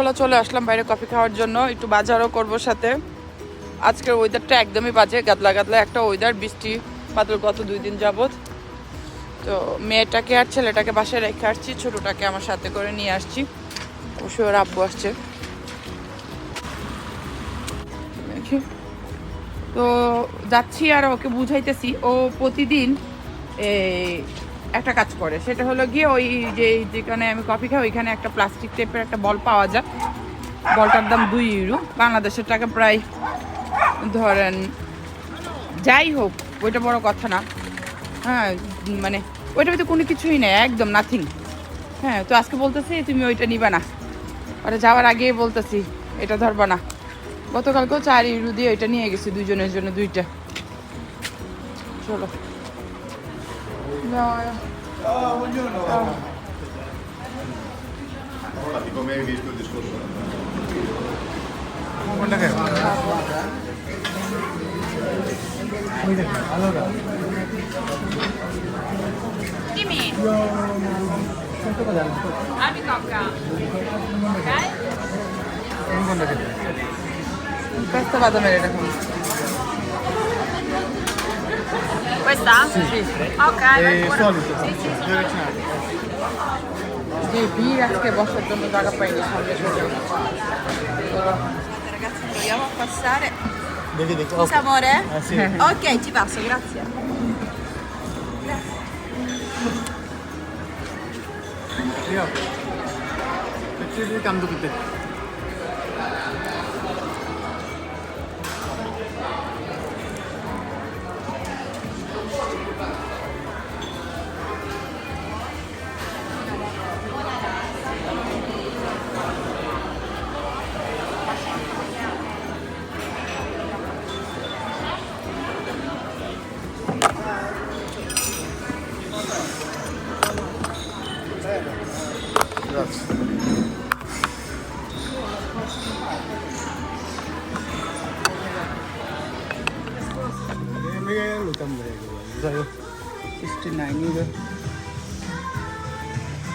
চলো চলে আসলাম বাইরে কফি খাওয়ার জন্য, একটু বাজারও করব সাথে। আজকের ওয়েদারটা একদমই বাজে, গাদলা গাদলা একটা ওয়েদার বৃষ্টি বাদল গত দুই দিন যাবত তো মেয়েটাকে আর ছেলেটাকে বাসায় রেখে আসছি, ছোটোটাকে আমার সাথে করে নিয়ে আসছি। অবশ্যই ওর আব্বু আসছে। দেখি। তো যাচ্ছি আর ওকে বুঝাইতেছি, ও প্রতিদিন একটা কাজ করে, সেটা হলো গিয়ে ওই যে যেখানে আমি কফি খাই, ওইখানে একটা প্লাস্টিক টেপের একটা বল পাওয়া যায়। বলটার দাম দুই ইউরো বাংলাদেশের টাকা প্রায়, ধরেন, যাই হোক, ওইটা বড় কথা না। হ্যাঁ মানে ওইটার ভিতরে কোনো কিছুই নেই, একদম নাথিং হ্যাঁ তো আজকে বলতেছি, তুমি ওইটা নিবা না। ওটা যাওয়ার আগে বলতেছি, এটা ধরবা না। গতকালকেও চার ইউরো দিয়ে ওইটা নিয়ে গেছি দুজনের জন্য দুইটা। চলো। No, Ah, buongiorno. Ah. Infatti, come hai visto il discorso? কোনটা খাই ওই দেখো আলোটা Dimmi, কত কথা abbi cocca. Ok? কোন কোনটা খেতে Questa vado a vedere come. Questa? Sì. Ok, eh, vai solito. Sì, sì, sì. Sbiracche vostre domandare poi di Ragazzi, proviamo a passare. Devi dire cosa? amore? Eh, sì. ok, ci passo, grazie. Grazie. Perché li cambio tutte? 放着不办法。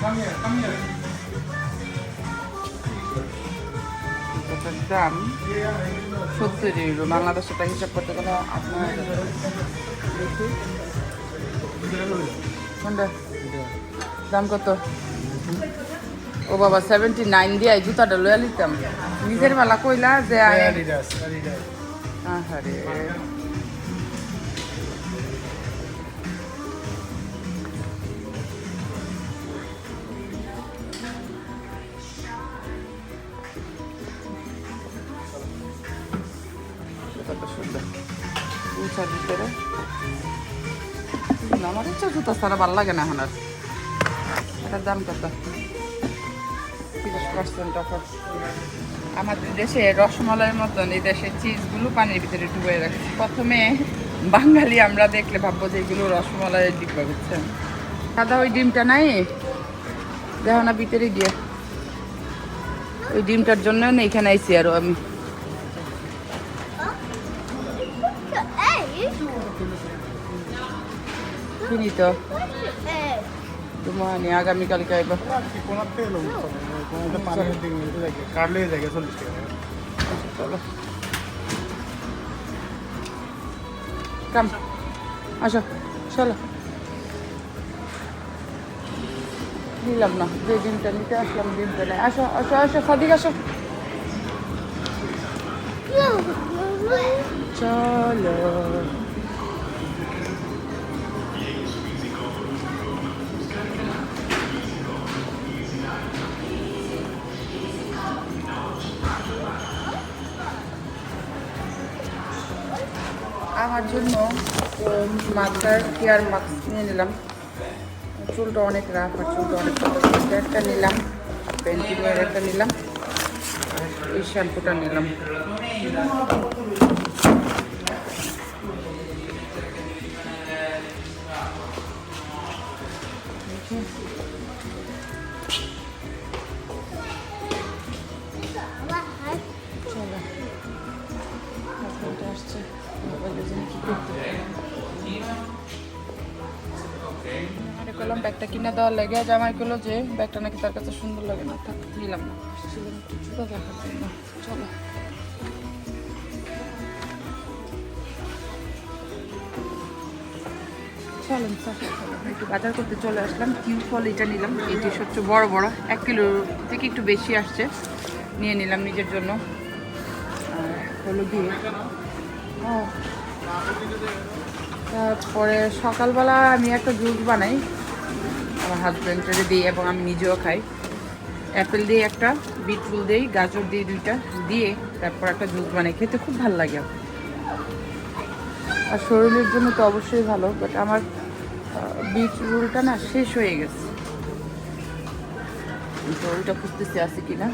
Come here, come here. দাম সত্তর euro বাংলাদেশের টাকা হিসাব করতে গেলে আপনার দেখি। কোনটা দাম কত? ও বাবা সেভেন্টি নাইন দিয়ে জুতাটা লইয়া নিতাম। নিজের বেলা কইলা যে আয়- জুতা ছাড়া ভালো লাগে না এখন আর। এটার দাম কত? তিরিশ পার্সেন্ট অফার আমাদের দেশে রসমালাইয়ের মতন এই দেশের চিজগুলো পানির ভিতরে ডুবে রাখছে। প্রথমে বাঙালি আমরা দেখলে ভাববো যে এগুলো রসমালাইয়ের ডিব্বা, বুঝছেন? সাদা ওই ডিমটা নাই? দেখো না, ভিতরে গিয়ে। ওই ডিমটার জন্য এখানে আইছি আরও আমি। কিনি তো তোমার আগামীকালকে আইবা কোনাতে এলো কোনাতে পানির দিকে থাকে কাটলে যায় চল্লিশ টাকা চলো কাম আসো চলো নিলাম না যে ডিমটা নিতে আসলাম ডিমটা নেই আসো আসো আসো সাদিক আসো চলো আমার জন্য মাথার কেয়ার মাস্ক নিয়ে নিলাম। চুলটা অনেক রাফ আর চুলটা অনেক একটা নিলাম, পেন্টিংয়ের একটা নিলাম, আর এই শ্যাম্পুটা নিলাম। মনে করলাম ব্যাগটা কিনে দেওয়ার লেগে জামাই করল যে ব্যাগটা নাকি তার কাছে সুন্দর লাগে না। থাক, নিলাম না। চলো। চলেন স্যার একটু বাজার করতে চলে আসলাম। কিউ ফল এটা নিলাম। এটি সবচেয়ে বড় বড়। এক কিলো থেকে একটু বেশি আসছে। নিয়ে নিলাম নিজের জন্য। আর হলো দিয়ে ও তারপরে সকালবেলা আমি একটা জুস বানাই আমার হাজব্যান্ডের দিই এবং আমি নিজেও খাই। অ্যাপেল দিয়ে একটা বিট ফুল দিই, গাজর দিই দুইটা, দিয়ে তারপর একটা জুস বানাই। খেতে খুব ভালো লাগে। আর শরীরের জন্য তো অবশ্যই ভালো বাট আমার বিট রুলটা না শেষ হয়ে গেছে। তো ওইটা খুঁজতেছি আছে কিনা।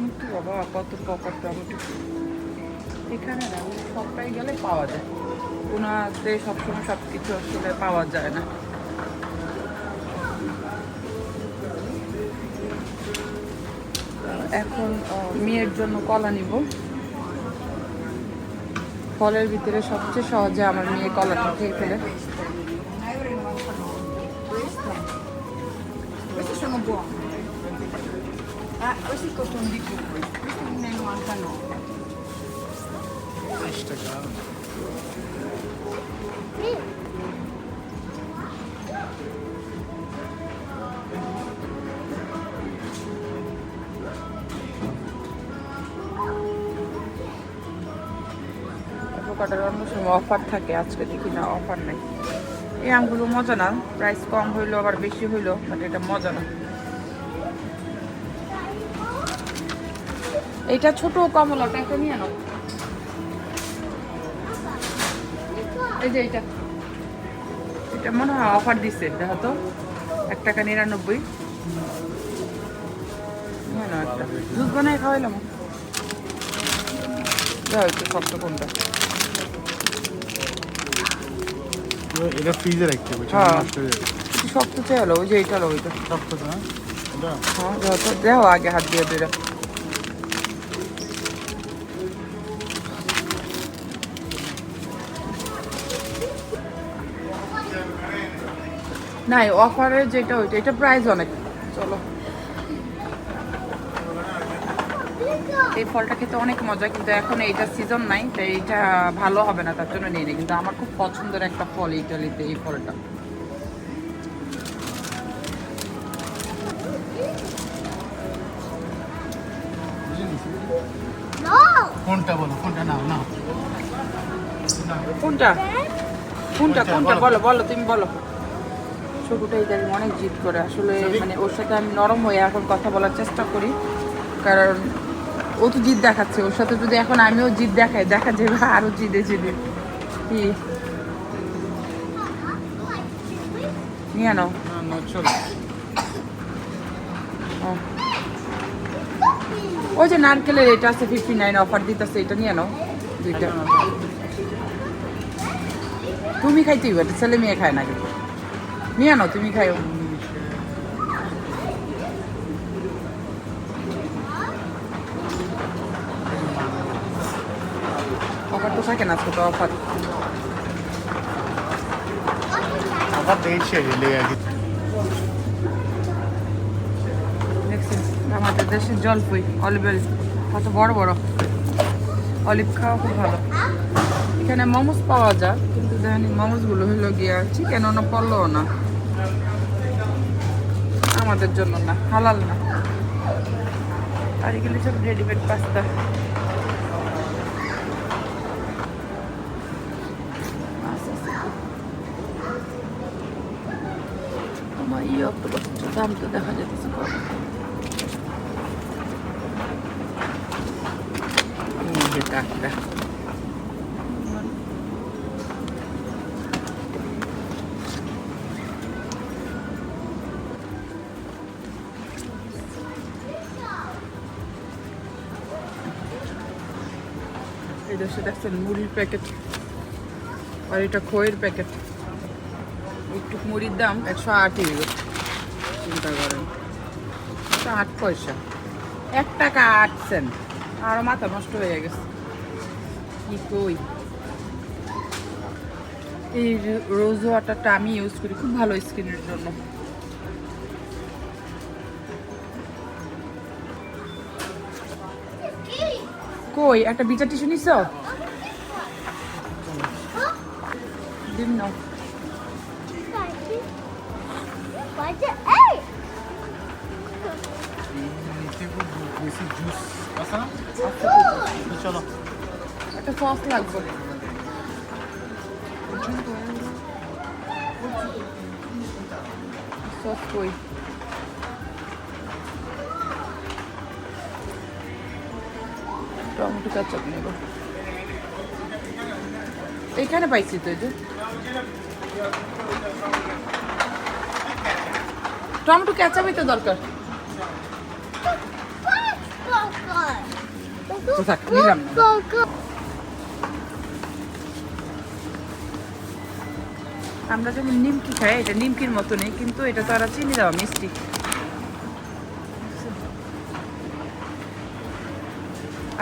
টমেটো বাবা, কত প্রকার টমেটো এখানে না সবটাই গেলে পাওয়া যায়। ওনাতে সবসময় সব কিছু আসলে পাওয়া যায় না। এখন মেয়ের জন্য কলা নিব। ফলের ভিতরে সবচেয়ে সহজে আমার মেয়ে কলাটা খেয়ে ফেলে। Questi Questi 1,99. বিশ টাকা অ্যাভোকাডোর অন্য সময় অফার থাকে আজকে দেখি না অফার নেই এই আমগুলো মজা না প্রাইস কম হইল আবার বেশি হইল বাট এটা মজা না এটা ছোট কমলাটা একটা নিয়ে নাও। এই যে এটা। এটা মনে হয় অফার দিচ্ছে দেখো তো এক টাকা নিরানব্বই। দুধ বানায় খাওয়াইলাম। দেখো একটু শক্ত কোনটা। এটা ফ্রিজে রাখতে হবে হ্যাঁ। শক্ত চেয়ে হলো ওই যে এটা হলো ওইটা। শক্ত হ্যাঁ তো দেখো আগে হাত দিয়ে দুইটা নাই অফারের যেটা ওইটা এটা প্রাইস অনেক। চলো। এই ফলটা খেতে অনেক মজা কিন্তু এখন এইটা সিজন নাই তাই এইটা ভালো হবে না তার জন্য নিয়ে নিই। কিন্তু আমার খুব পছন্দের একটা ফল ইটালিতে এই ফলটা। কোনটা বলো? কোনটা? নাও নাও। কোনটা? কোনটা? কোনটা? বলো বলো তুমি বলো। ছোটটাই দেখি অনেক জিদ করে। আসলে মানে ওর সাথে আমি নরম হয়ে এখন কথা বলার চেষ্টা করি। কারণ ও তো জিদ দেখাচ্ছে ওর সাথে যদি এখন আমিও জিদ দেখাই দেখা যাবে আরও জিদে জিদে। কি? নিয়ে নাও। ওই যে নারকেলের এটা আছে ফিফটি নাইন অফার দিতেছে এটা নিয়ে নাও। দুইটা। তুমি খাইতেই পারো ছেলে মেয়ে খায় না কিন্তু। নিয়ে নাও তুমি খাইও। অফার তো থাকে না আজকে তো অফার। আবার দিয়েছে গেছে দেখছি আমাদের দেশের জলপুই অলিভ অয়েল কত বড় বড়। অলিভ খাওয়া খুব ভালো। এখানে মোমোস পাওয়া যায় কিন্তু দেখেন মোমোসগুলো হইল গিয়া চিকেন না পড়ল না। আমাদের জন্য না, হালাল না। আর এগুলি সব রেডিমেড পাস্তা আমার ইয়ে অক্টোপাস দাম তো দেখা যেতেছে কত এই দেশে দেখছেন মুড়ির প্যাকেট আর এটা খইয়ের প্যাকেট। একটু মুড়ির দাম একশো আট ইউরো। চিন্তা করেন। একশো আট পয়সা। এক টাকা আট সেন্ট। আর মাথা নষ্ট হয়ে গেছে। কি কই? এই রোজ ওয়াটারটা আমি ইউজ করি। খুব ভালো স্কিনের জন্য। কই? একটা বিচার টিস্যু নিছ? দিন নাও। চলো একটা সস লাগবে। সস কই? টমেটো কাচাপ নেব। এখানে পাইছি তো যে। টমেটো ক্যাচাপই তো দরকার। আমরা যেমন নিমকি খাই, এটা নিমকির মতনই কিন্তু এটা তো আর চিনি দেওয়া মিষ্টি।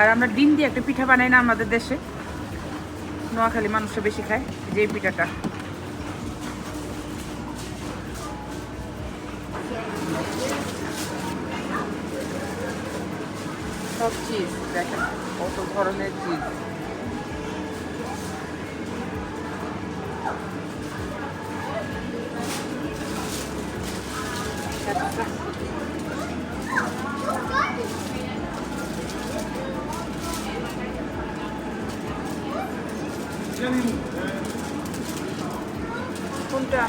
আর আমরা ডিম দিয়ে একটা পিঠা বানাই না আমাদের দেশে। নোয়াখালী মানুষটা বেশি খায় যে পিঠাটা। সব চিজ দেখেন কত ধরনের চিজ কোনটা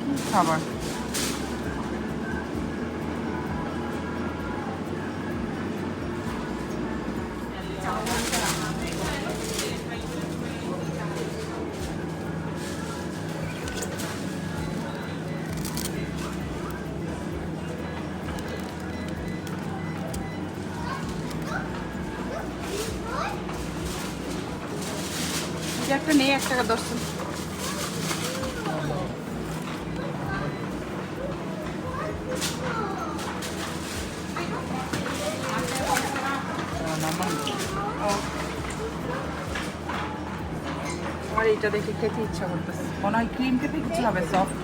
কি খাবার যে একটা নেই, এক টাকা সেন্ট। আমার এইটা দেখে খেতে ইচ্ছা করতেছে মনে হয় ক্রিম খেতে কিছু হবে সফট